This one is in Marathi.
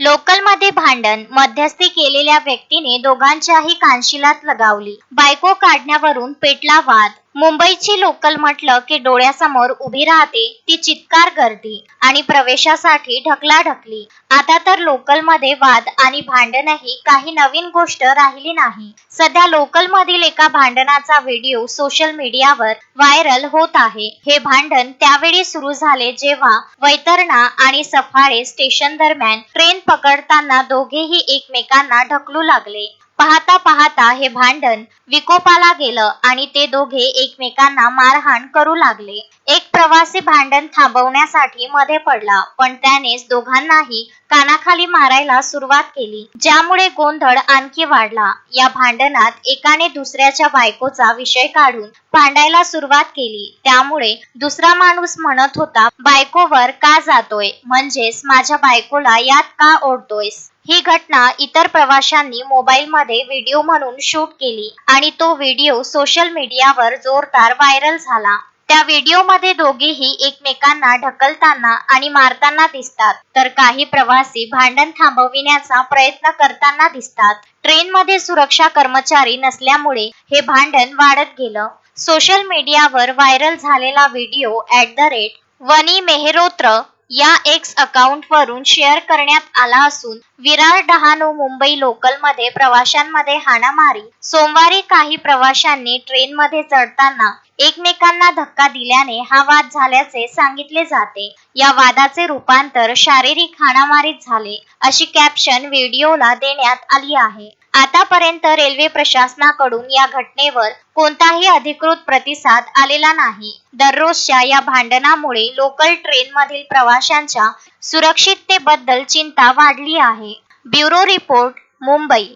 लोकलमध्ये भांडण मध्यस्थी केलेल्या व्यक्तीने दोघांच्याही कानशिलात लगावली. बायको काढण्यावरून पेटला वाद. मुंबईची लोकल म्हटलं की डोळ्यासमोर उभी राहते ती चित्कार गर्दी आणि प्रवेशासाठी ढकलाढकली. आता तर लोकलमध्ये वाद आणि भांडणही काही नवीन गोष्ट राहिली नाही. सध्या लोकल मधील एका भांडणाचा व्हिडिओ सोशल मीडियावर व्हायरल होत आहे. हे भांडण त्यावेळी सुरू झाले जेव्हा वैतरणा आणि सफाळे स्टेशन दरम्यान ट्रेन पकडताना दोघेही एकमेकांना ढकलू लागले. पाहता पाहता हे भांडण विकोपाला गेलं आणि ते दोघे एकमेकांना मारहाण करू लागले. एक प्रवासी भांडण थांबवण्यासाठी मध्ये पडला पण त्यानेच दोघांनाही कानाखाली मारायला सुरुवात केली ज्यामुळे गोंधळ आणखी वाढला. या भांडणात एकाने दुसऱ्याच्या बायकोचा विषय काढून भांडायला सुरुवात केली. त्यामुळे दुसरा माणूस म्हणत होता बायकोवर का जातोय? म्हणजेच माझ्या बायकोला यात का ओढतोयस? ही घटना इतर प्रवाशांनी मोबाईल मध्ये व्हिडिओ म्हणून शूट केली आणि तो व्हिडिओ सोशल मीडियावर जोरदार व्हायरल झाला. त्या व्हिडिओमध्ये दोघेही एकमेकांना ढकलताना आणि मारताना दिसतात. तर काही प्रवासी भांडण थांबविण्याचा प्रयत्न करताना दिसतात. ट्रेनमध्ये सुरक्षा कर्मचारी नसल्यामुळे हे भांडण वाढत गेलं. सोशल मीडियावर व्हायरल झालेला video at the rate Vani Mehrotra या एक्स अकाउंट वरून शेअर करण्यात आला असून विरार डहाणू मुंबई लोकलमध्ये प्रवाशांमध्ये हाणामारी. सोमवारी काही प्रवाशांनी ट्रेनमध्ये चढताना एकमेकांना धक्का दिल्याने हा वाद झाल्याचे सांगितले जाते. या वादाचे रूपांतर शारीरिक हाणामारीत झाले अशी कॅप्शन व्हिडिओला देण्यात आली आहे. आतापर्यंत रेल्वे प्रशासनाकडून या घटनेवर कोणताही अधिकृत प्रतिसाद आलेला नाही. दररोजच्या या भांडणामुळे लोकल ट्रेन मधील प्रवाशांच्या सुरक्षिततेबद्दल चिंता वाढली आहे. Bureau report Mumbai.